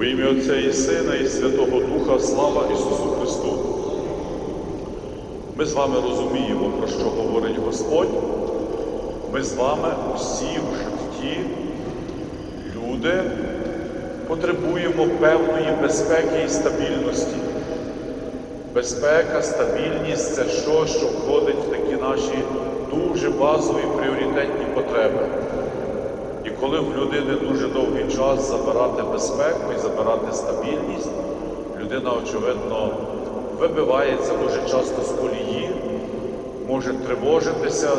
В ім'я Отця і Сина, і Святого Духа, слава Ісусу Христу. Ми з вами розуміємо, про що говорить Господь. Ми з вами усі в житті, люди, потребуємо певної безпеки і стабільності. Безпека, стабільність це що, що входить в такі наші дуже базові пріоритетні потреби. І коли в людини дуже довгий час забирати безпеку і забирати стабільність, людина, очевидно, вибивається дуже часто з колії, може тривожитися,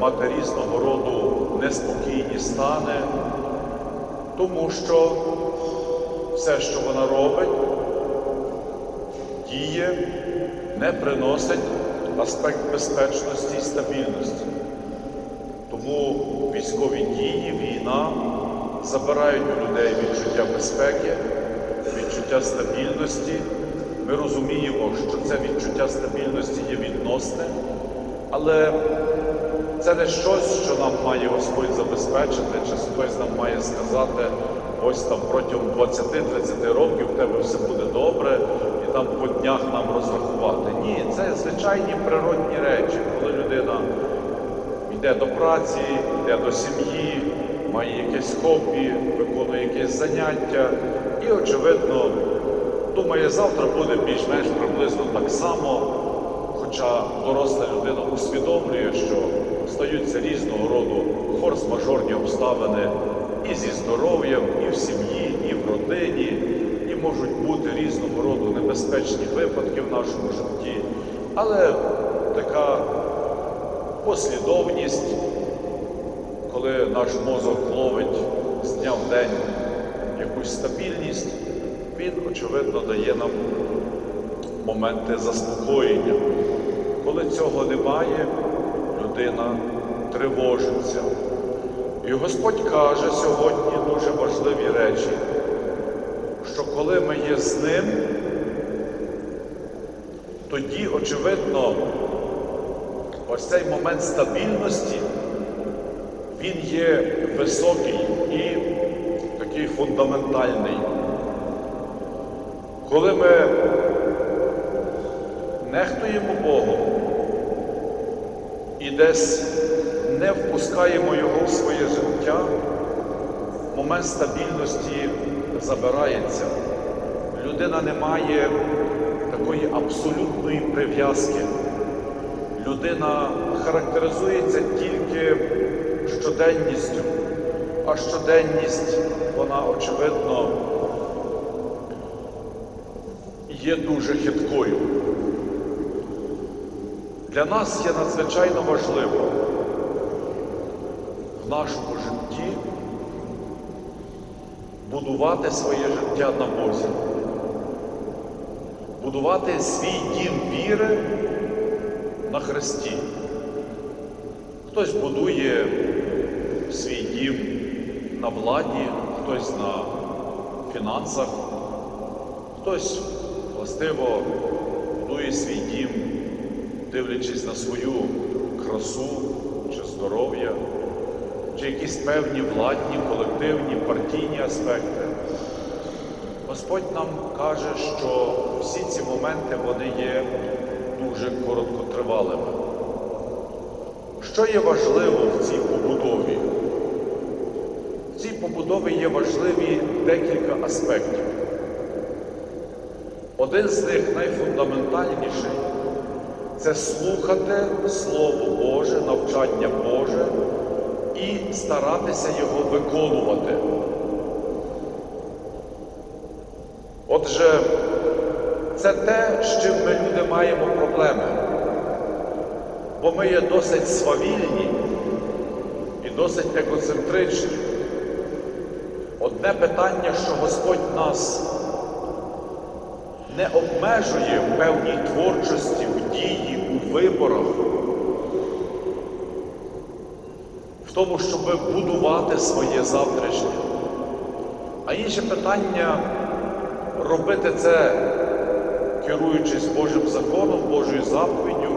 мати різного роду неспокійні стани, тому що все, що вона робить, діє, не приносить аспект безпечності і стабільності. Тому військові дії, війна забирають у людей відчуття безпеки, відчуття стабільності. Ми розуміємо, що це відчуття стабільності є відносне, але це не щось, що нам має Господь забезпечити, чи хтось нам має сказати, ось там протягом 20-30 років в тебе все буде добре, і там по днях нам розрахувати. Ні, це звичайні природні речі, коли людина йде до праці, йде до сім'ї, має якесь хобі, виконує якесь заняття і, очевидно, думає, завтра буде більш-менш приблизно так само. Хоча доросла людина усвідомлює, що стаються різного роду форс-мажорні обставини і зі здоров'ям, і в сім'ї, і в родині, і можуть бути різного роду небезпечні випадки в нашому житті. Але така послідовність, коли наш мозок ловить з дня в день якусь стабільність, він, очевидно, дає нам моменти заспокоєння. Коли цього немає, людина тривожиться. І Господь каже сьогодні дуже важливі речі, що коли ми є з ним, тоді, очевидно, ось цей момент стабільності, він є високий і такий фундаментальний. Коли ми нехтуємо Богом і десь не впускаємо Його в своє життя, момент стабільності забирається. Людина не має такої абсолютної прив'язки. Людина характеризується тільки щоденністю, а щоденність, вона, очевидно, є дуже хиткою. Для нас є надзвичайно важливо в нашому житті будувати своє життя на Бозі, будувати свій дім віри на Христі. Хтось будує свій дім на владі, хтось на фінансах, хтось властиво будує свій дім, дивлячись на свою красу чи здоров'я, чи якісь певні владні, колективні, партійні аспекти. Господь нам каже, що всі ці моменти вони є дуже короткотривалими. Що є важливо в цій побудові? В цій побудові є важливі декілька аспектів. Один з них найфундаментальніший це слухати Слово Боже, навчання Боже і старатися його виконувати. Отже, це те, з чим ми люди маємо проблеми, бо ми є досить свавільні і досить егоцентричні. Одне питання, що Господь нас не обмежує в певній творчості, в дії, у виборах, в тому, щоб будувати своє завтрашнє. А інше питання робити це, керуючись Божим законом, Божою заповіддю,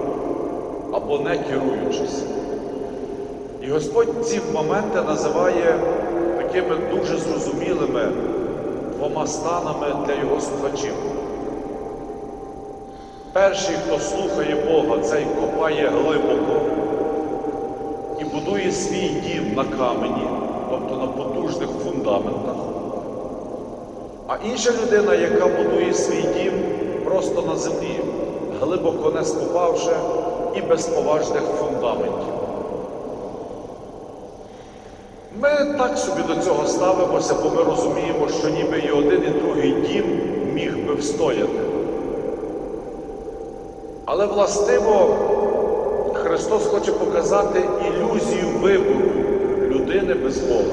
або не керуючись. І Господь ці моменти називає такими дуже зрозумілими двома станами для його слухачів. Перший, хто слухає Бога, цей копає глибоко і будує свій дім на камені, тобто на потужних фундаментах. А інша людина, яка будує свій дім просто на землі, глибоко не скопавши і без поважних фундаментів. Ми так собі до цього ставимося, бо ми розуміємо, що ніби і один, і другий дім міг би встояти. Але властиво Христос хоче показати ілюзію вибору людини без Бога.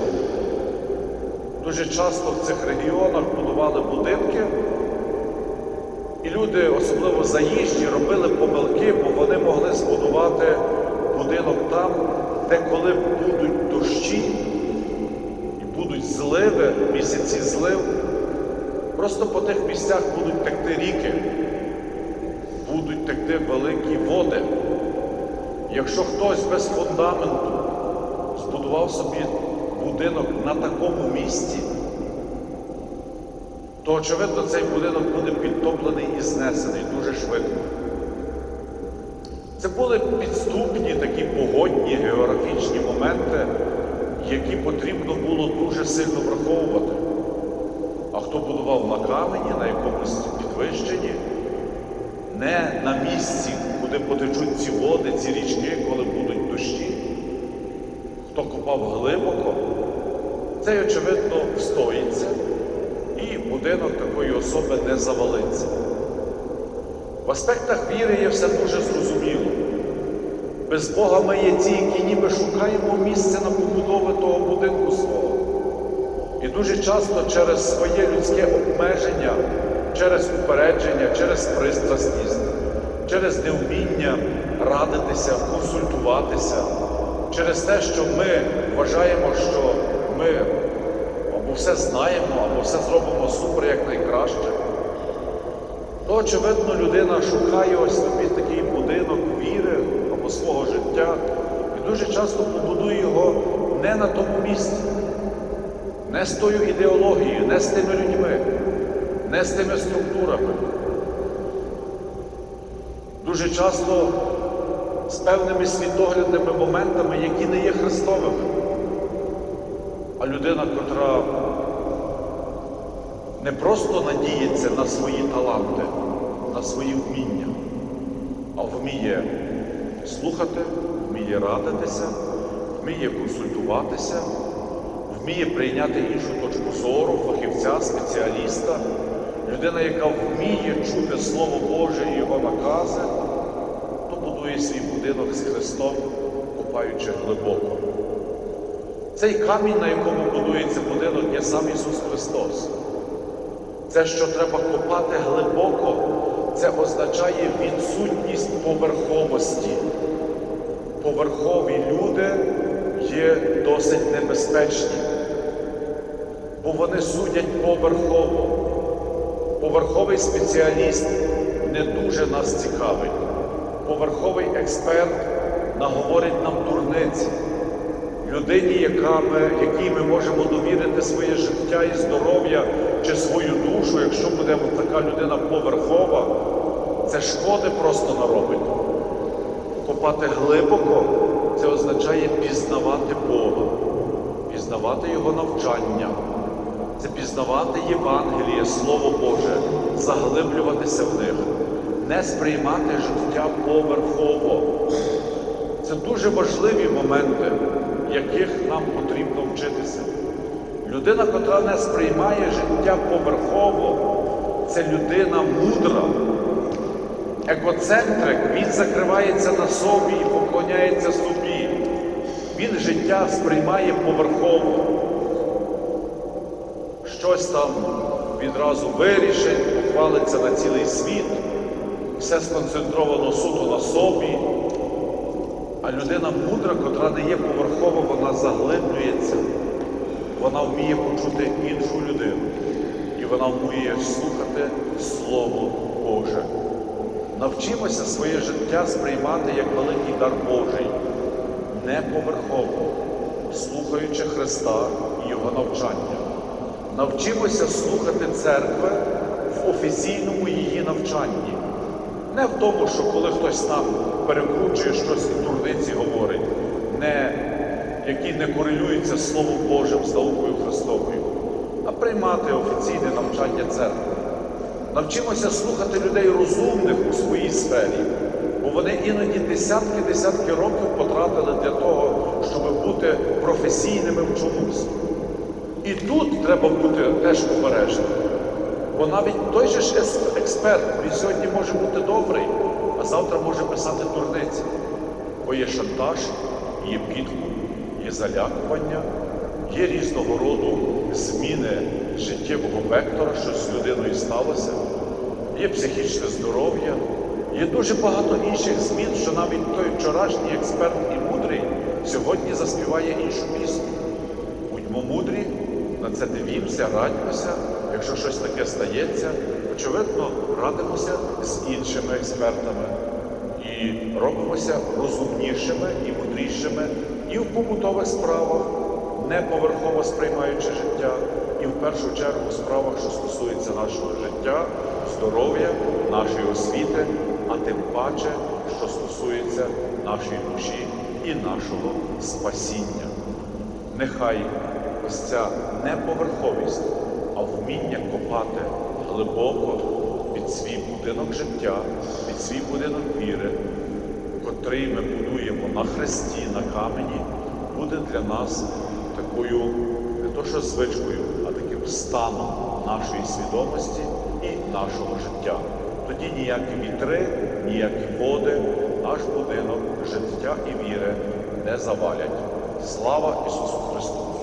Дуже часто в цих регіонах будували будинки, і люди, особливо заїжджі, робили помилки, бо вони могли збудувати будинок там, де коли будуть дощі і будуть зливи, місяці злив, просто по тих місцях будуть текти ріки, будуть текти великі води. Якщо хтось без фундаменту збудував собі будинок на такому місці, то очевидно цей будинок буде підтоплений і знесений дуже швидко. Це були підступні такі погодні географічні моменти, які потрібно було дуже сильно враховувати. А хто будував на камені, на якомусь підвищенні, не на місці, куди потечуть ці води, ці річки, коли будуть дощі, хто копав глибоко, цей, очевидно, встоїться, будинок такої особи не завалиться. В аспектах віри є все дуже зрозуміло. Без Бога ми є ті, які ніби шукаємо місце на побудову того будинку свого. І дуже часто через своє людське обмеження, через упередження, через пристрасність, через невміння радитися, консультуватися, через те, що ми вважаємо, що ми або все знаємо, або все зробимо супер як найкраще, то, очевидно, людина шукає ось собі такий будинок віри або свого життя і дуже часто побудує його не на тому місці, не з тою ідеологією, не з тими людьми, не з тими структурами. Дуже часто з певними світоглядними моментами, які не є Христовими. А людина, котра не просто надіється на свої таланти, на свої вміння, а вміє слухати, вміє радитися, вміє консультуватися, вміє прийняти іншу точку зору, фахівця, спеціаліста, людина, яка вміє чути Слово Боже і його накази, то будує свій будинок з Христом, копаючи глибоко. Цей камінь, на якому будується будинок, є сам Ісус Христос. Це, що треба копати глибоко, це означає відсутність поверховості. Поверхові люди є досить небезпечні, бо вони судять поверхово. Поверховий спеціаліст не дуже нас цікавить. Поверховий експерт наговорить нам дурниці. Людині, яка ми, якій ми можемо довірити своє життя і здоров'я чи свою душу, якщо буде така людина поверхова, це шкоди просто наробить. Копати глибоко це означає пізнавати Бога, пізнавати Його навчання, це пізнавати Євангеліє, Слово Боже, заглиблюватися в них, не сприймати життя поверхово. Це дуже важливі моменти, яких нам потрібно вчитися. Людина, котра не сприймає життя поверхово, це людина мудра. Егоцентрик, він закривається на собі і поклоняється собі. Він життя сприймає поверхово. Щось там відразу вирішить, похвалиться на цілий світ, все сконцентровано суто на собі. А людина мудра, котра не є поверхова, вона заглиблюється, вона вміє почути іншу людину. І вона вміє слухати Слово Боже. Навчимося своє життя сприймати як великий дар Божий, не поверхово, слухаючи Христа і Його навчання, Навчимося слухати церкви в офіційному її навчанні. Не в тому, що коли хтось нам перекручує щось і дурниці говорить, не, які не корелюються з Словом Божим, з наукою Христовою, а приймати офіційне навчання церкви. Навчимося слухати людей розумних у своїй сфері, бо вони іноді десятки-десятки років потратили для того, щоб бути професійними в чомусь. І тут треба бути теж обережним. Бо навіть той же ж ес- експерт, він сьогодні може бути добрий, а завтра може писати дурниці. Бо є шантаж, є підкуп, є залякування, є різного роду зміни життєвого вектора, щось з людиною сталося, є психічне здоров'я, є дуже багато інших змін, що навіть той вчорашній експерт і мудрий сьогодні заспіває іншу пісню. Будьмо мудрі, на це дивімося, радімося. Якщо щось таке стається, очевидно, радимося з іншими експертами і робимося розумнішими і мудрішими і в побутових справах, не поверхово сприймаючи життя, і в першу чергу в справах, що стосуються нашого життя, здоров'я, нашої освіти, а тим паче, що стосується нашої душі і нашого спасіння. Нехай ось ця неповерховість, а вміння копати глибоко під свій будинок життя, під свій будинок віри, котрий ми будуємо на хресті, на камені, буде для нас такою не то що звичкою, а таким станом нашої свідомості і нашого життя. Тоді ніякі вітри, ніякі води наш будинок життя і віри не завалять. Слава Ісусу Христу!